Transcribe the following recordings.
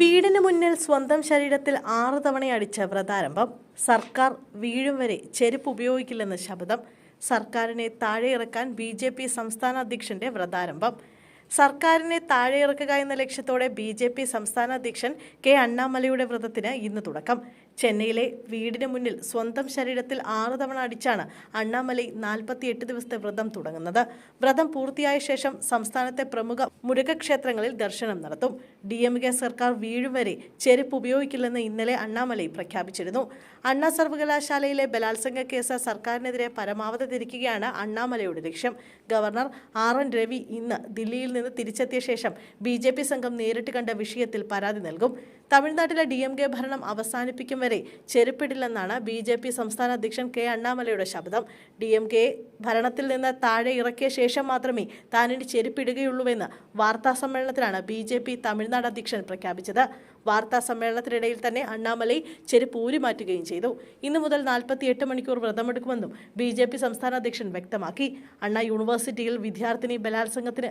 വീടിന് മുന്നിൽ സ്വന്തം ശരീരത്തിൽ ആറ് തവണ അടിച്ച വ്രതാരംഭം. സർക്കാർ വീഴും വരെ ചെരുപ്പ് ഉപയോഗിക്കില്ലെന്ന് ശബ്ദം സർക്കാരിനെ താഴെ ഇറക്കാൻ ബി ജെ പി സംസ്ഥാന അധ്യക്ഷന്റെ വ്രതാരംഭം. സർക്കാരിനെ താഴെ ഇറക്കുക എന്ന ലക്ഷ്യത്തോടെ ബി ജെ പി സംസ്ഥാന അധ്യക്ഷൻ കെ അണ്ണാമലയുടെ വ്രതത്തിന് ഇന്ന് തുടക്കം. ചെന്നൈയിലെ വീടിന് മുന്നിൽ സ്വന്തം ശരീരത്തിൽ ആറ് തവണ അടിച്ചാണ് അണ്ണാമലൈ നാൽപ്പത്തിയെട്ട് ദിവസത്തെ വ്രതം തുടങ്ങുന്നത്. വ്രതം പൂർത്തിയായ ശേഷം സംസ്ഥാനത്തെ പ്രമുഖ മുരുകക്ഷേത്രങ്ങളിൽ ദർശനം നടത്തും. ഡി എം കെ സർക്കാർ വീഴും വരെ ചെരുപ്പ് ഉപയോഗിക്കില്ലെന്ന് ഇന്നലെ അണ്ണാമലൈ പ്രഖ്യാപിച്ചിരുന്നു. അണ്ണാ സർവകലാശാലയിലെ ബലാത്സംഗ കേസ് സർക്കാരിനെതിരെ പരമാവധി തിരിക്കുകയാണ് അണ്ണാമലയുടെ ലക്ഷ്യം. ഗവർണർ ആർ എൻ രവി ഇന്ന് ദില്ലിയിൽ നിന്ന് തിരിച്ചെത്തിയ ശേഷം ബി ജെ പി സംഘം നേരിട്ട് കണ്ട വിഷയത്തിൽ പരാതി നൽകും. തമിഴ്നാട്ടിലെ ഡി എം കെ ഭരണം അവസാനിപ്പിക്കും വരെ ചെരുപ്പിടില്ലെന്നാണ് ബി ജെ പി സംസ്ഥാന അധ്യക്ഷൻ കെ അണ്ണാമലയുടെ ശബ്ദം. ഡി എം കെ ഭരണത്തിൽ നിന്ന് താഴെ ഇറക്കിയ ശേഷം മാത്രമേ താനിനി ചെരുപ്പിടുകയുള്ളൂവെന്ന് വാർത്താ സമ്മേളനത്തിലാണ് ബി ജെ പി തമിഴ്നാട് അധ്യക്ഷൻ പ്രഖ്യാപിച്ചത്. വാർത്താ സമ്മേളനത്തിനിടയിൽ തന്നെ അണ്ണാമലൈ ചെരുപ്പ് ഊരി മാറ്റുകയും ചെയ്തു. ഇന്നു മുതൽ നാൽപ്പത്തിയെട്ട് മണിക്കൂർ വ്രതമെടുക്കുമെന്നും ബി ജെ പി സംസ്ഥാന അധ്യക്ഷൻ വ്യക്തമാക്കി. അണ്ണാ യൂണിവേഴ്സിറ്റിയിൽ വിദ്യാർത്ഥിനി ബലാത്സംഗത്തിന്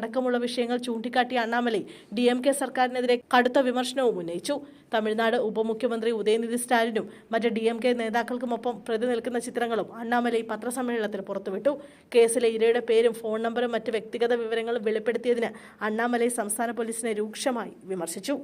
ഇരയായതടക്കമുള്ള വിഷയങ്ങൾ ചൂണ്ടിക്കാട്ടിയ അണ്ണാമലൈ ഡി എം കെ സർക്കാരിനെതിരെ കടുത്ത വിമർശനവും ഉന്നയിച്ചു. തമിഴ്നാട് ഉപമുഖ്യമന്ത്രി ഉദയനിധി സ്റ്റാലിനും മറ്റ് ഡി എം കെ നേതാക്കൾക്കുമൊപ്പം പ്രതി നിൽക്കുന്ന ചിത്രങ്ങളും അണ്ണാമലൈ പത്രസമ്മേളനത്തിൽ പുറത്തുവിട്ടു. കേസിലെ ഇരയുടെ പേരും ഫോൺ നമ്പറും മറ്റ് വ്യക്തിഗത വിവരങ്ങളും വെളിപ്പെടുത്തിയതിന് അണ്ണാമലൈ സംസ്ഥാന പോലീസിനെ രൂക്ഷമായി വിമർശിച്ചു.